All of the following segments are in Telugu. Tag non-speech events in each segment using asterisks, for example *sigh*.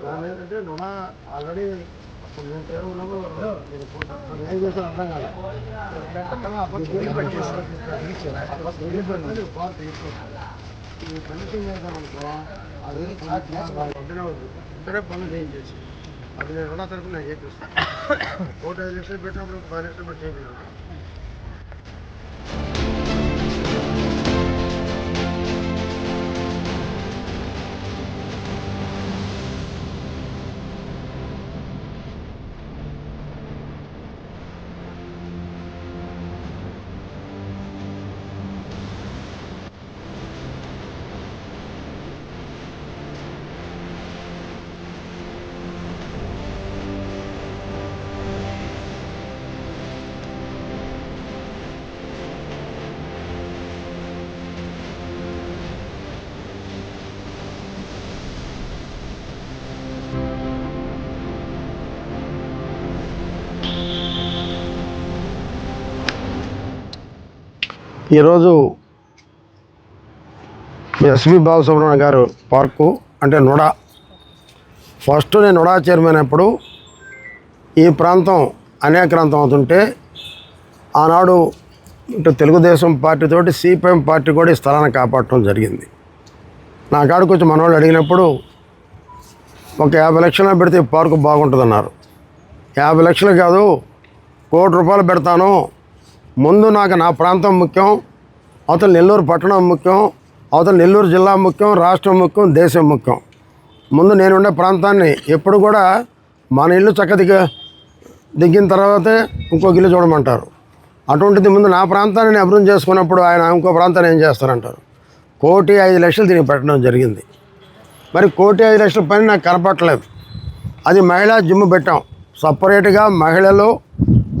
దాని ఏంటంటే నువ్వు ఆల్రెడీ నేను పేరు ఉన్నప్పుడు నేను ఫోటో ఏం చేశాను అర్థం కాదు ఈ పెన్షన్ చేద్దామనుకో అది ఇద్దరే పనులు చేయించేసి అది నేను రుణ తరఫున నేను చేపిస్తాను ఓటు ఐదు లక్షలు పెట్టినప్పుడు పది లక్షలు పెట్టి చేయించాను ఈరోజు ఎస్వి బాలసుబ్రహ్మణ్య గారు పార్కు అంటే నుడా. ఫస్ట్ నేను నుడా చైర్మన్ అప్పుడు ఈ ప్రాంతం అనేక్రాంతం అవుతుంటే ఆనాడు ఇటు తెలుగుదేశం పార్టీతోటి సిపిఎం పార్టీ కూడా ఈ స్థలాన్ని కాపాడటం జరిగింది. నా కాడికి వచ్చి మనవాళ్ళు అడిగినప్పుడు ఒక యాభై లక్షలు పెడితే ఈ పార్కు బాగుంటుందన్నారు. యాభై లక్షలు కాదు కోటి రూపాయలు పెడతాను ముందు నాకు నా ప్రాంతం ముఖ్యం అవతల నెల్లూరు పట్టణం ముఖ్యం అవతల నెల్లూరు జిల్లా ముఖ్యం రాష్ట్రం ముఖ్యం దేశం ముఖ్యం. ముందు నేను ఉండే ప్రాంతాన్ని ఎప్పుడు కూడా మన ఇల్లు చక్కదిగా దిగిన తర్వాతే ఇంకొక ఇల్లు చూడమంటారు. అటువంటిది ముందు నా ప్రాంతాన్ని నేను అభివృద్ధి చేసుకున్నప్పుడు ఆయన ఇంకో ప్రాంతాన్ని ఏం చేస్తారంటారు? కోటి ఐదు లక్షలు దీనికి పెట్టడం జరిగింది. మరి కోటి ఐదు లక్షల పని నాకు కనపట్టలేదు అది మహిళా జిమ్ పెట్టాం. సపరేట్గా మహిళలు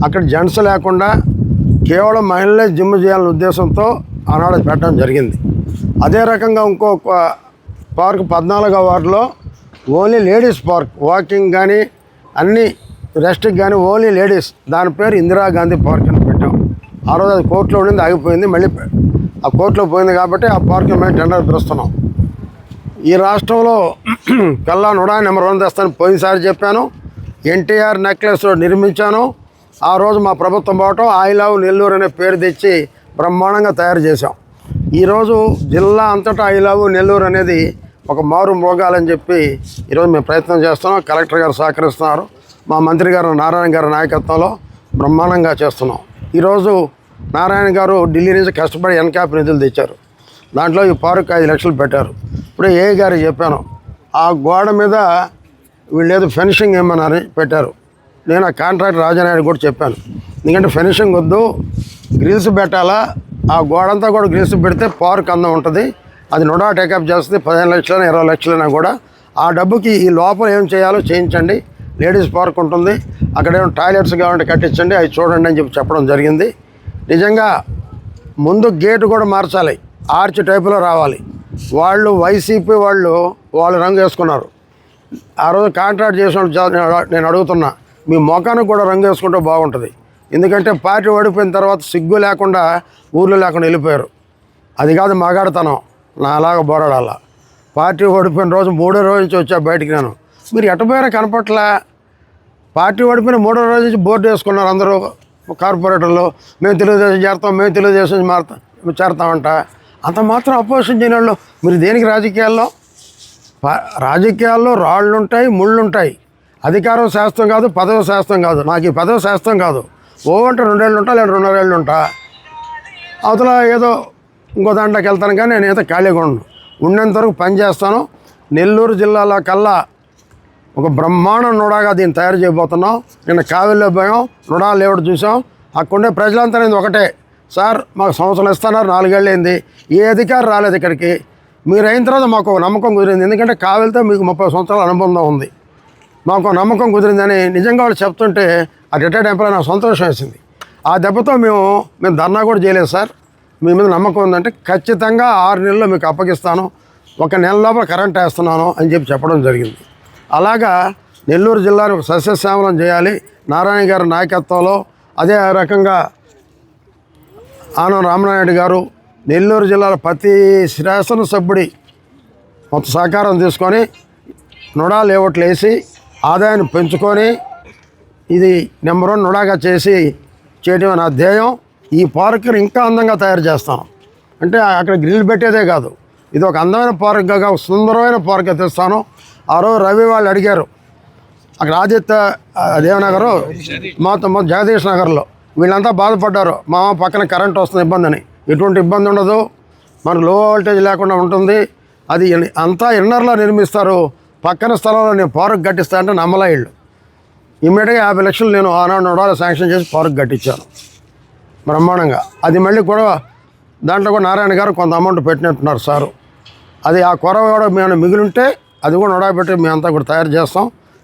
అక్కడ జెంట్స్ లేకుండా కేవలం మహిళలే జిమ్ చేయాలనే ఉద్దేశంతో ఆనాడు పెట్టడం జరిగింది. అదే రకంగా ఇంకో పార్క్ పద్నాలుగో వార్డులో ఓన్లీ లేడీస్ పార్క్ వాకింగ్ కానీ అన్ని రెస్ట్కి కానీ ఓన్లీ లేడీస్. దాని పేరు ఇందిరాగాంధీ పార్క్ అని పెట్టాం. ఆ రోజు అది కోర్టులో ఉండింది ఆగిపోయింది మళ్ళీ ఆ కోర్టులో పోయింది కాబట్టి ఆ పార్క్ మేము టెండర్ పిలుస్తున్నాం. ఈ రాష్ట్రంలో *clears throat* కల్లా నుడా నెంబర్ వన్ తెస్తాను పోయినసారి చెప్పాను. ఎన్టీఆర్ నెక్లెస్ నిర్మించాను. ఆ రోజు మా ప్రభుత్వం పోవటం ఐ నెల్లూరు అనే పేరు తెచ్చి బ్రహ్మాండంగా తయారు చేశాం. ఈరోజు జిల్లా అంతటా ఐ నెల్లూరు అనేది ఒక మారు మోగాలని చెప్పి ఈరోజు మేము ప్రయత్నం చేస్తున్నాం. కలెక్టర్ గారు సహకరిస్తున్నారు. మా మంత్రి గారు నారాయణ గారి నాయకత్వంలో బ్రహ్మాండంగా చేస్తున్నాం. ఈరోజు నారాయణ గారు ఢిల్లీ నుంచి కష్టపడి ఎన్క్యాప్ నిధులు తెచ్చారు. దాంట్లో ఈ పార్క్ ఐదు లక్షలు పెట్టారు. ఇప్పుడు ఏ గారికి చెప్పాను. ఆ గోడ మీద వీళ్ళు ఏదో ఫినిషింగ్ ఏమన్నారని పెట్టారు. నేను ఆ కాంట్రాక్ట్ రాజానాయుడు కూడా చెప్పాను. ఎందుకంటే ఫినిషింగ్ వద్దు గ్రీల్స్ పెట్టాలా ఆ గోడంతా కూడా గ్రీల్స్ పెడితే పార్క్ అందం ఉంటుంది. అది నుడా టేకప్ చేస్తుంది పదిహేను లక్షలైనా ఇరవై లక్షలైనా కూడా. ఆ డబ్బుకి ఈ లోపల ఏం చేయాలో చేయించండి. లేడీస్ పార్క్ ఉంటుంది. అక్కడేమో టాయిలెట్స్ కావాలంటే కట్టించండి అవి చూడండి అని చెప్పి చెప్పడం జరిగింది. నిజంగా ముందు గేటు కూడా మార్చాలి. ఆర్చ్ టైపులో రావాలి. వాళ్ళు వైసీపీ వాళ్ళు వాళ్ళు రంగు వేసుకున్నారు. ఆ రోజు కాంట్రాక్ట్ చేసిన నేను అడుగుతున్నా. మీ మొఖానికి కూడా రంగు వేసుకుంటే బాగుంటుంది. ఎందుకంటే పార్టీ ఓడిపోయిన తర్వాత సిగ్గు లేకుండా ఊర్లో లేకుండా వెళ్ళిపోయారు. అది కాదు మగాడతనం. నా అలాగ బోరాడాల పార్టీ ఓడిపోయిన రోజు మూడో రోజు నుంచి వచ్చా బయటికి నేను. మీరు ఎట్టపోయారో కనపట్లా పార్టీ ఓడిపోయిన మూడో రోజు నుంచి బోర్డు వేసుకున్నారు అందరూ కార్పొరేటర్లు. మేము తెలుగుదేశం చేరుతాం మేము తెలుగుదేశం మారుతాం చేరుతామంట. అంత మాత్రం అపోజిషన్ చేయని వాళ్ళు. మీరు దేనికి రాజకీయాల్లో? పా- రాజకీయాల్లో రాళ్ళు ఉంటాయి ముళ్ళు ఉంటాయి అధికారం శాస్త్రం కాదు పదవ శాస్త్రం కాదు. నాకు ఈ పదవ శాస్త్రం కాదు. ఓ అంటే రెండేళ్ళు ఉంటా లేదా రెండున్నరేళ్ళు ఉంటా. అవతల ఏదో ఇంకో దాంట్లోకి వెళ్తాను కానీ నేను ఏదో ఖాళీగా ఉండను ఉన్నంత వరకు పని చేస్తాను. నెల్లూరు జిల్లాలో కల్లా ఒక బ్రహ్మాండ నుడాగా దీన్ని తయారు చేయబోతున్నాం. నిన్న కావెల్లో పోయాం నుడా లేవుడు చూసాం. అక్కడుండే ప్రజలంతా నేను ఒకటే. సార్ మాకు సంవత్సరం ఇస్తున్నారు నాలుగేళ్ళు అయింది. ఏ అధికారం రాలేదు ఇక్కడికి. మీరు అయిన తర్వాత మాకు నమ్మకం కుదిరింది. ఎందుకంటే కావెలతో మీకు ముప్పై సంవత్సరాల అనుబంధం ఉంది. మాకు నమ్మకం కుదిరిందని నిజంగా వాళ్ళు చెప్తుంటే ఆ రిటైర్డ్ ఎంప్లాయ్ నాకు సంతోషం వేసింది. ఆ దెబ్బతో మేము మేము ధర్నా కూడా చేయలేదు సార్. మీ మీద నమ్మకం ఉందంటే ఖచ్చితంగా ఆరు నెలల్లో మీకు అప్పగిస్తాను. ఒక నెల లోపల కరెంట్ వేస్తున్నాను అని చెప్పి చెప్పడం జరిగింది. అలాగా నెల్లూరు జిల్లాను ఒక సస్యశ్యామలం చేయాలి. నారాయణ గారి నాయకత్వంలో అదే రకంగా ఆనం రామనాయుడు గారు నెల్లూరు జిల్లాలో ప్రతి శాసనసభ్యుడి మొత్తం సహకారం తీసుకొని నుడా లేఅవుట్లు వేసి ఆదాయాన్ని పెంచుకొని ఇది నెంబర్ వన్ నుడాగా చేసి చేయడం నా ధ్యేయం ఈ పార్క్ని ఇంకా అందంగా తయారు చేస్తాం. అంటే అక్కడ గ్రిల్ పెట్టేదే కాదు. ఇది ఒక అందమైన పార్క్గా సుందరమైన పార్క్ తెస్తాను ఆ రోజు రవి వాళ్ళు అడిగారు. అక్కడ ఆదిత్య దేవనగరు మా మొత్తం జగదీష్ నగర్లో వీళ్ళంతా బాధపడ్డారు. మా పక్కన కరెంట్ వస్తుంది ఇబ్బంది అని ఎటువంటి ఇబ్బంది ఉండదు. మనకు లో వోల్టేజ్ లేకుండా ఉంటుంది. అది అంతా ఇన్నర్లో నిర్మిస్తారు. పక్కన స్థలంలో నేను పార్క్ కట్టిస్తా అంటే నమ్మలా ఇళ్ళు ఇమ్మీడియట్గా యాభై లక్షలు నేను ఆనాడు నోడాలు శాంక్షన్ చేసి పార్క్ కట్టించాను బ్రహ్మాండంగా. అది మళ్ళీ కూడా దాంట్లో కూడా నారాయణ గారు కొంత అమౌంట్ పెట్టినట్టున్నారు సారు. అది ఆ కొరవ కూడా మేము మిగిలింటే అది కూడా నొడా పెట్టి మేమంతా కూడా తయారు చేస్తాం.